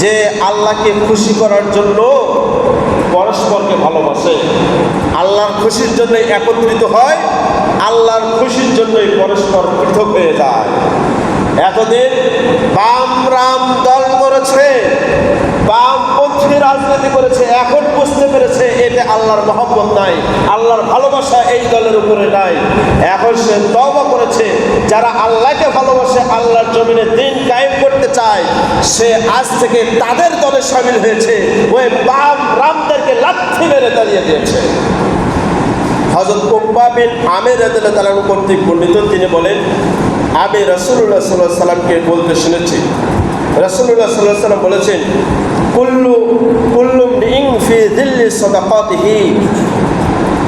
যে আল্লাহকে খুশি করার জন্য পরস্পরকে ভালোবাসে। আল্লাহর খুশির জন্য একত্রিত হয়, আল্লাহর খুশির জন্যই পরস্পর পৃথক হয়ে যায়। এতদিন বাম রাম দল করেছে বামপন্থী রাজনীতি করেছে, এখন বুঝতে পেরেছে এতে আল্লাহর মহব্বত নাই, আল্লাহর ভালোবাসা এই দলের উপরে নাই। এখন সে তবা করেছে, যারা আল্লাহকে ভালোবাসে, আল্লাহর জমিনে দিন কায়েম করতে চায়, সে আজ থেকে তাদের দলে সামিল হয়েছে। ওই বাম রামদেরকে লাথি মেরে দাঁড়িয়ে দিয়েছে। হজরত বিন আমের তাআলা কর্তৃক বর্ণিত, তিনি বলেন, আমি রাসূলুল্লাহ সাল্লাল্লাহু আলাইহি সাল্লামকে বলতে শুনেছি। রাসূলুল্লাহ সাল্লাল্লাহু আলাইহি সাল্লাম বলেছেন, কুল্লু কুল্লু ইং ফি দিল্লি সাদাকাতিহি।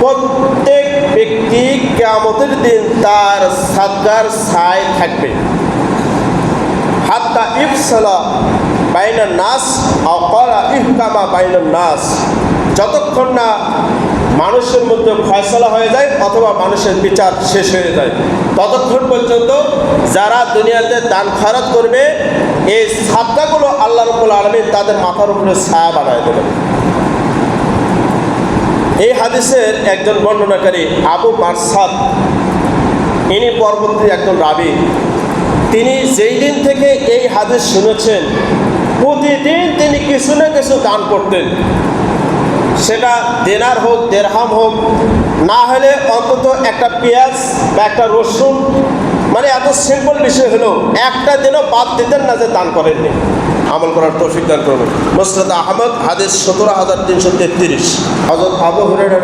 প্রত্যেক ব্যক্তি কিয়ামতের দিন তার সাদগার ছায় থাকবে। হাত্তা ইফসালা বাইনার নাস অকরা ইহকামা বাইনার নাস। যতক্ষণ না মানুষের মধ্যে ফয়সলা হয়ে যায় অথবা মানুষের বিচার শেষ হয়ে যায়, ততক্ষণ পর্যন্ত যারা দুনিয়াতে দান খরচ করবে, এই সাবদাগুলো আল্লাহ রবুল আলমী তাদের মাথার উপরে ছায়া বানায় দেবে। এই হাদিসের একজন বর্ণনাকারী আবু মারসাদ, ইনি পরবর্তী একজন রাবি। তিনি যেই দিন থেকে এই হাদিস শুনেছেন, প্রতিদিন তিনি কিছু না কিছু দান করতেন। সেটা দেনার হোক, দেড়হাম হোক, না হলে অন্তত একটা পেঁয়াজ বা একটা রসুন মানে এত সিম্পল বিষয় হলো, একটা দিনও বাদ দিতেন না যে দান করেননি। আমল করার তৌফিক দান করবেন মোসরাদ আহমদ, হাদিস সতেরো হাজার তিনশো তেত্রিশ। হজরত আবু হুরাইরাহ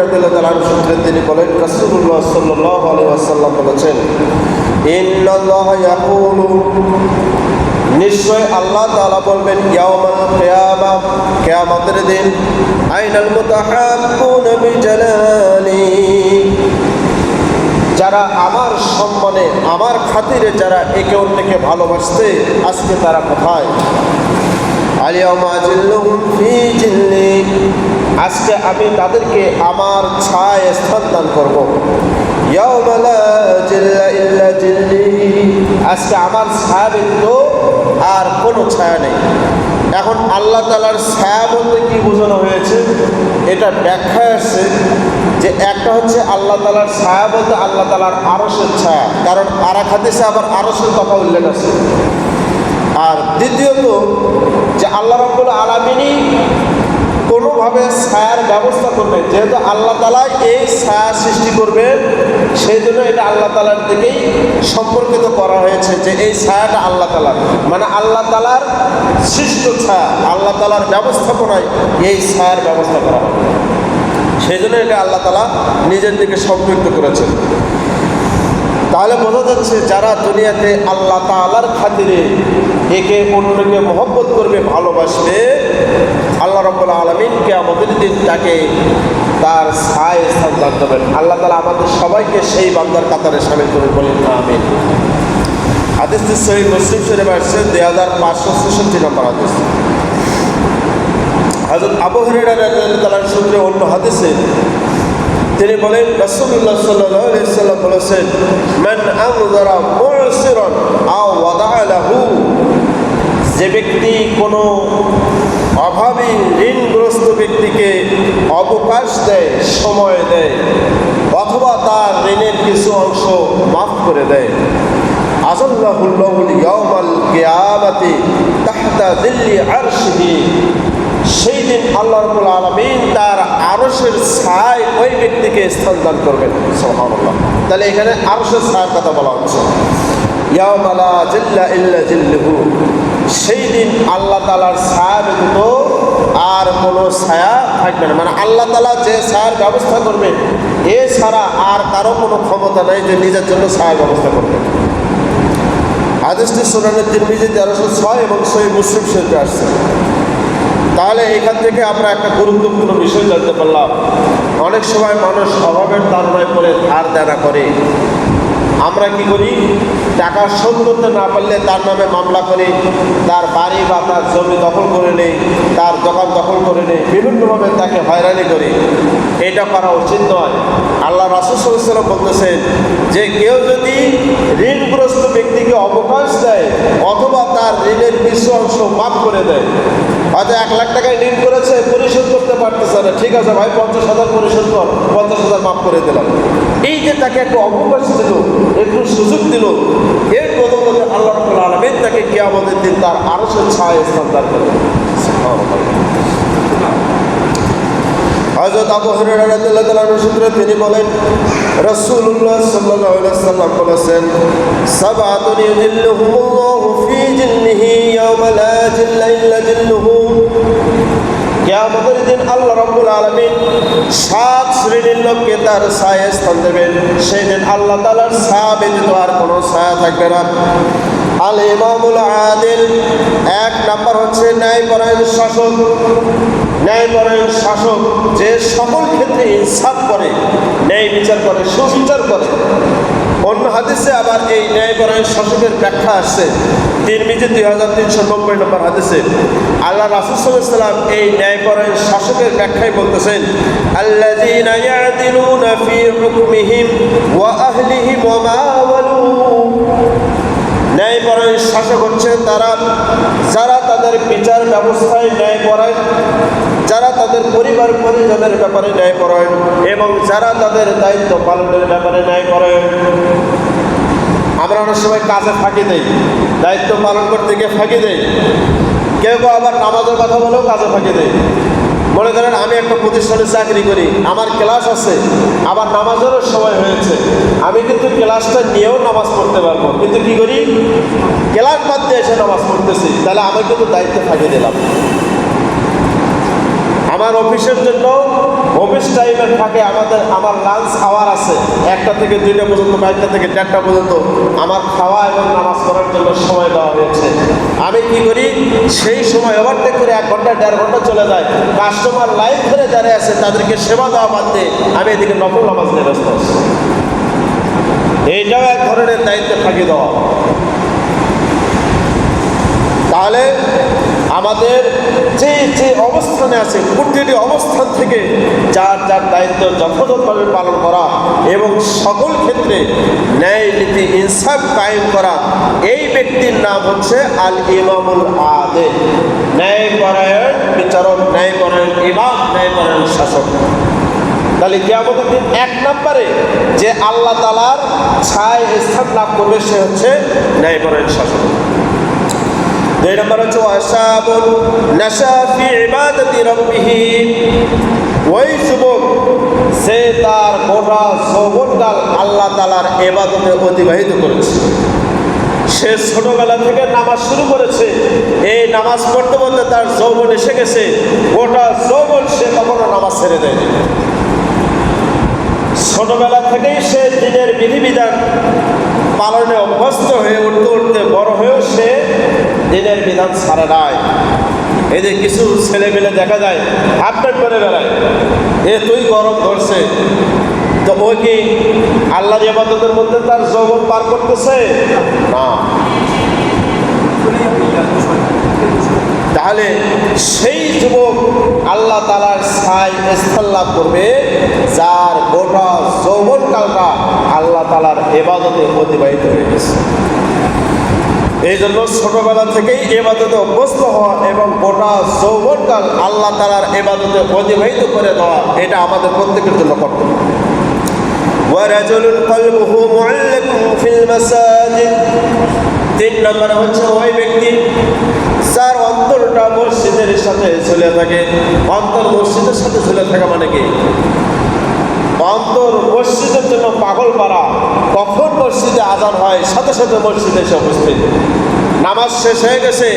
সূত্রে তিনি বলেন, রাসূলুল্লাহ সাল্লাল্লাহু আলাইহি ওয়াসাল্লাম বলেছেন নিশ্চয় আল্লাহ তাআলা বলবেন কিয়ামতের দিন। যারা আমার সম্মানে, আমার খাতিরে যারা একে অন্যকে ভালোবাসতে, আজকে তারা কোথায়? আজকে আমি তাদেরকে আমার ছায় স্থান দান করব। ইয়াউমা জিল্লা ইল্লা আজকে আমার ছায়া ব্যতীত আর কোনো ছায়া নেই। এখন আল্লাহ তালার ছায়া বলতে কি বোঝানো হয়েছে? এটা ব্যাখ্যায় আসছে যে একটা হচ্ছে আল্লাহ তালার ছায়া বলতে আল্লাহ তালার আরসের ছায়া, কারণ আর এক হাদিসে আবার আরসের কথা উল্লেখ আছে। আর দ্বিতীয়ত যে আল্লাহ রব্বুল আলমিনই কোনোভাবে ছায়ার ব্যবস্থা করবেন যেহেতু আল্লাহ তালা এই ছায়া সৃষ্টি করবেন সেই জন্য এটা আল্লাহ তালার দিকেই সম্পর্কিত করা হয়েছে যে এই ছায়াটা আল্লাহ তালার মানে আল্লাহ তালার সৃষ্ট ছায়া, আল্লাহ তালার ব্যবস্থাপনায় এই ছায়ার ব্যবস্থা করা হবে। সেই জন্য এটা আল্লাহ তালা নিজের দিকে সম্পৃক্ত করেছেন। তাহলে বোঝা যাচ্ছে যারা দুনিয়াতে আল্লাহ তালার খাতিরে একে অন্যকে মহব্বত করবে, ভালোবাসবে, আল্লাহ রব্বুল আলমিনকে আমাদের দিন তাকে তার ছায় স্থান দান দেবেন আল্লাহ তালা আমাদের সবাইকে সেই বান্দার কাতারে সামিল করে বলেন, আমিন। হাদিসটি সহি মুসলিম শরীফ আসছে দুই হাজার পাঁচশো ছেষট্টি নম্বর হাদিস। হাজরত আবু হরিয়ার সূত্রে অন্য হাদিসে তিনি বলেন আলাইহি সাল্লাম বলেছেন, মান আমযারা মুসিরান আও ওয়াদা'a লাহু যে ব্যক্তি কোনো অভাবী ঋণগ্রস্ত ব্যক্তিকে অবকাশ দেয়, সময় দেয়, অথবা তার ঋণের কিছু অংশ মাফ করে দেয় তাহতা দিল্লি সেই দিন আল্লাহ আলমিন তার আরসের ছায় ওই ব্যক্তিকে স্থান দান করবেন তাহলে এখানে আরসের ছায়ের কথা বলা হচ্ছে। ইয়ামালা জিল্লা সেই দিন আল্লাহ তালার ছায়া ব্যতীত আর কোনো ছায়া থাকবে না। মানে আল্লাহ তালা যে ছায়ার ব্যবস্থা করবে, এছাড়া আর কারও কোনো ক্ষমতা নাই যে নিজের জন্য ছায়ার ব্যবস্থা করবে। হাদিসটি সোনানের তিরমিজি তেরোশো ছয় এবং সই মুসলিম শরীফে আসছে। তাহলে এখান থেকে আমরা একটা গুরুত্বপূর্ণ বিষয় জানতে পারলাম। অনেক সময় মানুষ অভাবের তারণায় পড়ে, ধার দেনা করে। আমরা কি করি? টাকা শোধ করতে না পারলে তার নামে মামলা করি, তার বাড়ি বা তার জমি দখল করে নেই, তার দোকান দখল করে নেই, বিভিন্নভাবে তাকে হয়রানি করি। এটা করা উচিত নয়। আল্লাহ রাসুসাল্লাম বলতেছেন যে কেউ যদি ঋণগ্রস্ত ব্যক্তিকে অবকাশ দেয় অথবা তার ঋণের কিছু অংশ মাফ করে দেয়, হয়তো এক লাখ টাকায় ঋণ করেছে, পরিশোধ করতে পারতেছে না, ঠিক আছে ভাই, পঞ্চাশ হাজার পরিশোধ কর, পঞ্চাশ হাজার মাফ করে দিলাম। এই যে তাকে একটু অবকাশ দিল একটু সুযোগ দিল। এর বদলতে আল্লাহ আলমিন তাকে কে আমাদের দিন তার আরও সে ছায় স্থান দান করবে হজরত আবু হরিয়াল্লাহ সূত্রে তিনি বলেন রসুল্লাহ সাল্লাহ সাল্লাম বলেছেন, সাবাতুন ইউজিল্লুহুমুল্লাহু ফি জিল্লিহি ইয়াওমা লা জিল্লা ইল্লা জিল্লুহু। কেয়ামতের দিন আল্লাহ রব্বুল আলমিন সাত শ্রেণির লোককে তার ছায়া স্থান দেবেন। সেই দিন আল্লাহ তালার ছায়া ব্যতীত আর কোনো ছায়া থাকবে না। আল ইমামুল আদিল, এক নাম্বার হচ্ছে ন্যায়পরায়ণ শাসক। ন্যায়পরায়ণ শাসক যে সকল ক্ষেত্রে ইনসাফ করে, ন্যায় বিচার করে, সুবিচার করে। অন্য হাদিসে আবার এই ন্যায়পরায়ণ শাসকের ব্যাখ্যা আসছে। তিন মিজে দুই হাজার তিনশো নব্বই নম্বর হাদিসে। আল্লাহ রাসুসাল্লাম এই ন্যায়পরায়ণ শাসকের ব্যাখ্যায় বলতেছেন ওয়ালু। ন্যায়পরায়ণ শাসক হচ্ছে তারা, যারা তাদের বিচার ব্যবস্থায় ন্যায়পরায়ণ যারা তাদের পরিবার পরিজনের ব্যাপারে ন্যায়পরায়ণ এবং যারা তাদের দায়িত্ব পালনের ব্যাপারে ন্যায়পরায়ণ আমরা অনেক সময় কাজে ফাঁকি দেই, দায়িত্ব পালন করতে গিয়ে ফাঁকি দেই। কেউ কেউ আবার নামাজের কথা বলেও কাজে ফাঁকি দেয়। মনে করেন, আমি একটা প্রতিষ্ঠানে চাকরি করি, আমার ক্লাস আছে, আবার নামাজেরও সময় হয়েছে। আমি কিন্তু ক্লাসটা নিয়েও নামাজ পড়তে পারব, কিন্তু কি করি? ক্লাস বাদ দিয়ে এসে নামাজ পড়তেছি, তাহলে আমি কিন্তু দায়িত্ব ফাঁকি দিলাম। আমার অফিসের জন্য অফিস টাইমের ফাঁকে আমাদের, আমার লাঞ্চ আওয়ার আছে। একটা থেকে দুইটা পর্যন্ত বা একটা থেকে চারটা পর্যন্ত আমার খাওয়া এবং নামাজ পড়ার জন্য সময় দেওয়া হয়েছে। আমি কি করি? সেই সময় ওভারটেক করে এক ঘণ্টা, দেড় ঘণ্টা চলে যায়। কাস্টমার লাইন ধরে যারা আছে, তাদেরকে সেবা দেওয়া বাদ দিয়ে আমি এদিকে নকল নামাজ নিয়ে ব্যস্ত আছি। এইটাও এক ধরনের দায়িত্বে ফাঁকি দেওয়া। তাহলে আমাদের যে যে অবস্থানে আছে প্রতিটি অবস্থান থেকে যার যার দায়িত্ব যথাযথভাবে পালন করা এবং সকল ক্ষেত্রে ন্যায় নীতি, ইনসাফ কায়েম করা, এই ব্যক্তির নাম হচ্ছে আল ইমামুল আদে। ন্যায়পরায়ণ বিচারক, ন্যায়পরায়ণ ইমাম, ন্যায়পরায়ণ শাসক। তাহলে কেয়ামতের দিন এক নম্বরে যে আল্লাহ তালার ছায় স্থান লাভ করবে সে হচ্ছে ন্যায়পরায়ণ শাসক। দুই নম্বর হচ্ছে ওয়াসাবুন নাশা ফি ইবাদাতি রাব্বিহি। ওই যুবক, সে তার গোটা যৌবনকাল আল্লাহ তালার এবাদতে অতিবাহিত করেছে। সে ছোটবেলা থেকে নামাজ শুরু করেছে। এই নামাজ পড়তে পড়তে তার যৌবন এসে গেছে। গোটা যৌবন সে কখনো নামাজ ছেড়ে দেয়নি। ছোটবেলা থেকেই সে দিনের বিধিবিধান পালনে অভ্যস্ত হয়ে উঠতে উঠতে বড় হয়েও সে দিনের বিধান ছাড়ে নাই। এই যে কিছু ছেলে মেলে দেখা যায় হাফ প্যান্ট করে বেড়ায়। এ তুই গরম ধরছে। তো ও কি আল্লাহ ইবাদতের মধ্যে তার যৌবন পার করতেছে? না। তাহলে সেই যুবক আল্লাহ তালার ছাই স্থান লাভ করবে যার গোটা যৌবনকালটা আল্লাহ তালার এবাদতে অতিবাহিত হয়ে গেছে এই জন্য ছোটবেলা থেকেই এবাদতে অভ্যস্ত হওয়া এবং গোটা যৌবনকাল আল্লাহ তালার এবাদতে অতিবাহিত করে দেওয়া এটা আমাদের প্রত্যেকের জন্য কর্তব্য ورجل قلبه معلق في المساجد তিন নম্বরে হচ্ছে ওই ব্যক্তি যার অন্তরটা মসজিদের সাথে ঝুলে থাকে। অন্তর মসজিদের সাথে ঝুলে থাকা মানে কি? অন্তর মসজিদের জন্য পাগল পারা কখন মসজিদে আজান হয়? সাথে সাথে মসজিদে এসে উপস্থিত। নামাজ শেষ হয়ে গেছে,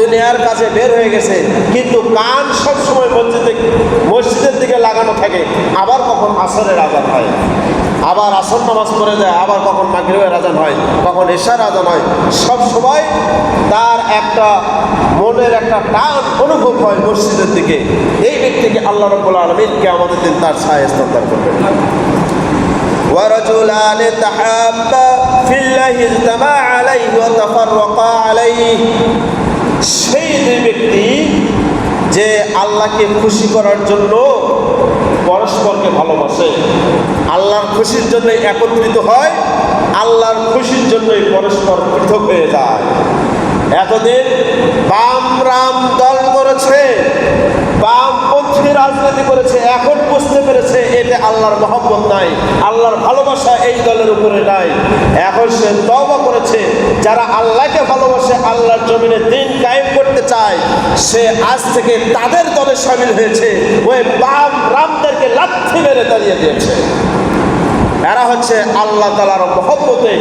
দুনিয়ার কাছে বের হয়ে গেছে, কিন্তু কান সবসময় মসজিদে মসজিদের দিকে লাগানো থাকে, আবার কখন আসরের আজান হয়। আবার আসর নামাজ পড়ে যায়, আবার কখন মাগরিবের আজান হয়, কখন এশার আজান হয়। সব সময় তার একটা মনের একটা টান অনুভব হয় মসজিদের দিকে। এই ব্যক্তিকে আল্লাহ রব্বুল আলমিনকে আমাদের দিন তার ছায় স্থান দান করবেন। ورجلان تحابا في الله اجتمع عليه وتفرقا عليه সেই দুই ব্যক্তি যে আল্লাহকে খুশি করার জন্য পরস্পরকে ভালোবাসে আল্লাহর খুশির জন্য একত্রিত হয় আল্লাহর খুশির জন্যই পরস্পর পৃথক হয়ে যায় এতদিন বাম রাম দল করেছে বামপন্থী রাজনীতি করেছে, এখন বুঝতে পেরেছে এতে আল্লাহর মহব্বত নাই, আল্লাহর ভালোবাসা এই দলের উপরে নাই। এখন সে তবা করেছে, যারা আল্লাহকে ভালোবাসে, আল্লাহর জমিনে দিন কায়েম করতে চায়, সে আজ থেকে তাদের দলে সামিল হয়েছে, ওই বাম রামদেরকে লাথি মেরে দাঁড়িয়ে দিয়েছে। এরা হচ্ছে আল্লাহ তালার মহব্বতে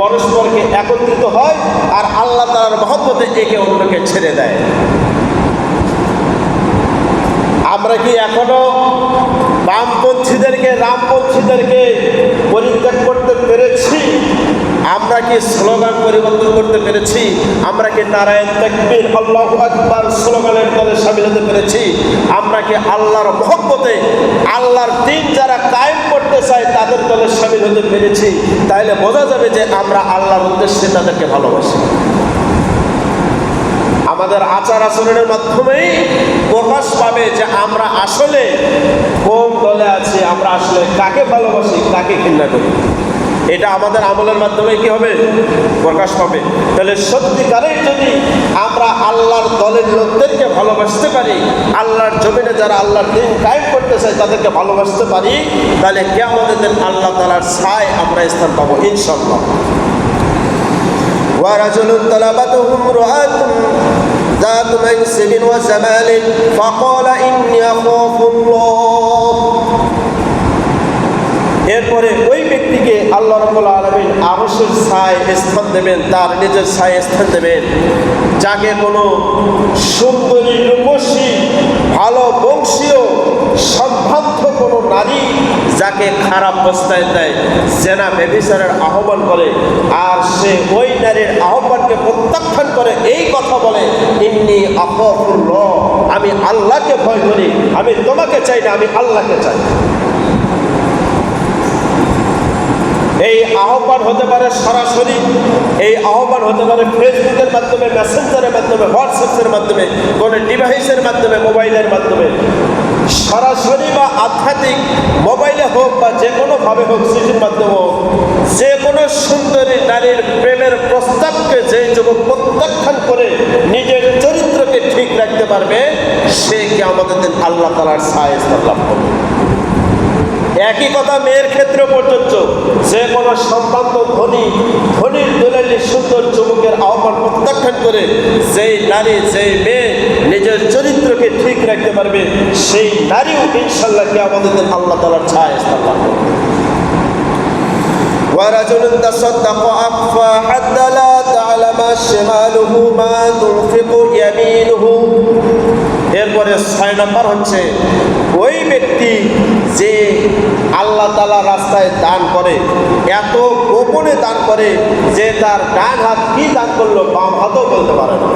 পরস্পরকে একত্রিত হয়, আর আল্লাহ তালার মহব্বতে একে অন্যকে ছেড়ে দেয়। আমরা কি এখনও বামপন্থীদেরকে, রামপন্থীদেরকে পরিত্যাগ করতে পেরেছি? আমরা কি স্লোগান পরিবর্তন করতে পেরেছি? আমরা কি নারায়ণ তাকবীর, আল্লাহ আকবার স্লোগানের দলে সামিল হতে পেরেছি? আমরা কি আল্লাহর মহব্বতে, আল্লাহর দিন যারা কায়েম করতে চায়, তাদের দলে সামিল হতে পেরেছি? তাহলে বোঝা যাবে যে আমরা আল্লাহর উদ্দেশ্যে তাদেরকে ভালোবাসি। আমাদের আচার আচরণের মাধ্যমেই প্রকাশ পাবে যে আমরা আসলে কোন দলে আছি আমরা আসলে কাকে ভালোবাসি কাকে ঘৃণা করি এটা আমাদের আমলের মাধ্যমে কি হবে প্রকাশ পাবে তাহলে সত্যিকারেই যদি আমরা আল্লাহর দলের লোকদেরকে ভালোবাসতে পারি আল্লাহর জমিনে যারা আল্লাহর দিন কায়েম করতে চায় তাদেরকে ভালোবাসতে পারি তাহলে কে আমাদের আল্লাহ তালার ছায় আমরা স্থান পাবো ইনশাল্লাহ ورجل طلبته امرأة ذات منصب وجمال فقال إني أخاف الله এরপরে ওই ব্যক্তিকে আল্লাহ রবুল আলমিন আবশ্যের ছায় স্থান দেবেন তার নিজের ছায় স্থান দেবেন যাকে কোনো সুন্দরী রূপসী ভালো বংশীয় সম্ভ্রান্ত কোনো নারী যাকে খারাপ অবস্থায় দেয়, জেনা বেবিচারের আহ্বান করে, আর সে ওই নারীর আহ্বানকে প্রত্যাখ্যান করে, এই কথা বলে, ইন্নি আহফুল্লাহ আমি আল্লাহকে ভয় করি, আমি তোমাকে চাই না, আমি আল্লাহকে চাই। এই আহ্বান হতে পারে সরাসরি, এই আহ্বান হতে পারে ফেসবুকের মাধ্যমে, মেসেঞ্জারের মাধ্যমে, হোয়াটসঅ্যাপের মাধ্যমে, কোনো ডিভাইসের মাধ্যমে, মোবাইলের মাধ্যমে। সরাসরি বা আধ্যাত্মিক, মোবাইলে হোক বা যে কোনোভাবে হোক সৃষ্টির মাধ্যমে হোক, যে কোনো সুন্দরী নারীর প্রেমের প্রস্তাবকে যে যুবক প্রত্যাখ্যান করে নিজের চরিত্রকে ঠিক রাখতে পারবে, সে কি আমাদের আল্লাহ তালার সাহেব লাভ করবে। একই কথা মেয়ের ক্ষেত্রে পর্যন্ত যে কোনো সম্ভ্রান্ত ধনী ধনীর দোলালি সুন্দর যুবকের আহ্বান প্রত্যাখ্যান করে যেই নারী যেই মেয়ে নিজের চরিত্রকে ঠিক রাখতে পারবে সেই নারীও ইনশাল্লাহ কে আমাদের আল্লাহ তালার ছায় স্থান লাভ করবে ورجل تصدق أخفى حتى لا تعلم شماله ما تنفق يمينه এরপরে ছয় নম্বর হচ্ছে ওই ব্যক্তি যে আল্লাহ তালা রাস্তায় দান করে, এত গোপনে দান করে যে তার ডান হাত কি দান করল বাম হাতও বলতে পারে না।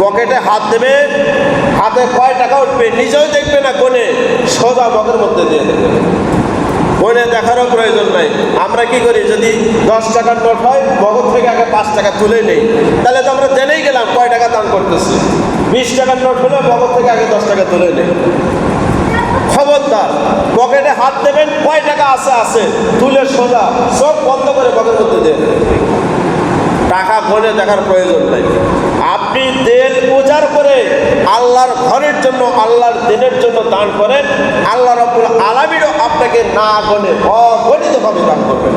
পকেটে হাত দেবে, হাতে কয় টাকা উঠবে নিজেও দেখবে না কোনে সোজা বকের মধ্যে দিয়ে দেবে। মনে দেখারও প্রয়োজন নাই। আমরা কি করি, যদি দশ টাকার নোট হয় মগজ থেকে আগে পাঁচ টাকা তুলে নেই, তাহলে তো আমরা জেনেই গেলাম কয় টাকা দান করতেছি। বিশ টাকার নোট হলে মগজ থেকে আগে দশ টাকা তুলে নেই খবরদার, পকেটে হাত দেবেন, কয় টাকা আছে আছে, তুলে সোজা, সব বন্ধ করে মধ্যে দিয়ে দেবেন। টাকা গনে দেখার প্রয়োজন নাই। আপনি দেন উজাড় করে আল্লাহর ঘরের জন্য, আল্লাহর দিনের জন্য দান করেন, আল্লাহ রব্বুল আলামিনও আপনাকে না গনে অগণিতভাবে দান করবেন।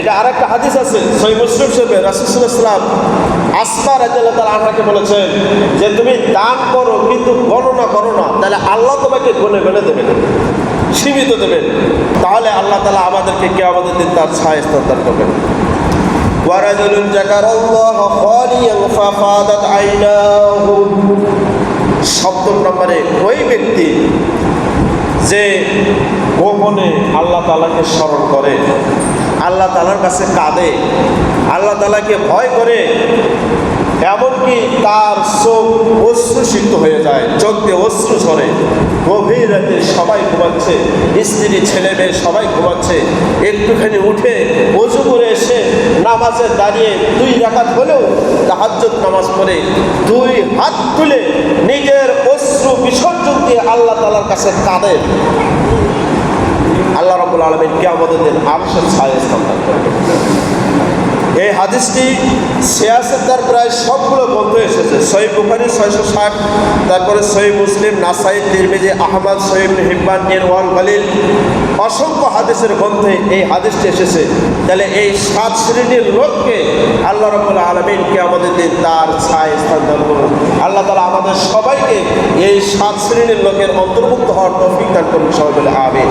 এটা আরেকটা হাদিস আছে সই মুসলিম শরীফে রাসুসাল্লাম আসমা রাজিয়াল্লাহ তালা আনহাকে বলেছেন যে তুমি দান করো কিন্তু গণনা করো না তাহলে আল্লাহ তোমাকে গনে গনে দেবেন সীমিত দেবেন তাহলে আল্লাহ তালা আমাদেরকে কে আমাদের দিন তার ছায় স্থান দান করবেন ورجل ذكر الله خاليا ففاضت عيناه সপ্তম নম্বরে ওই ব্যক্তি যে গোপনে আল্লাহ তালাকে স্মরণ করে আল্লাহ তালার কাছে কাঁদে। আল্লাহ তালাকে ভয় করে, এমনকি তার চোখ অশ্রুসিক্ত হয়ে যায়, চোখ দিয়ে অশ্রু ঝরে। গভীর রাতে সবাই ঘুমাচ্ছে, স্ত্রী, ছেলে মেয়ে সবাই ঘুমাচ্ছে। একটুখানি উঠে অজু করে এসে নামাজে দাঁড়িয়ে দুই রাখাত হলেও তাহাজ্জুদ নামাজ পড়ে, দুই হাত তুলে নিজের অশ্রু বিসর্জন দিয়ে আল্লাহ তালার কাছে কাঁদে। আল্লাহ রবুল আলমিন কে আমাদের দিন আরশের ছায় স্থান দান করবে। এই হাদিসটি সিয়াসের তার প্রায় সবগুলো গ্রন্থ এসেছে। সই বুখারি ছয়শো ষাট, তারপরে সই মুসলিম, নাসাই, তিরমিজি, আহমদ সৈব হিব্বান নিরওয়াল খালিল অসংখ্য হাদিসের গ্রন্থে এই হাদিসটি এসেছে। তাহলে এই সাত শ্রেণির লোককে আল্লাহ রবুল্লা আলমিনকে আমাদের দিন তার ছায় স্থান দান করুন। আল্লাহ তালা আমাদের সবাইকে এই সাত শ্রেণির লোকের অন্তর্ভুক্ত হওয়ার তৌফিক দান করুন সবাই বলে আমিন।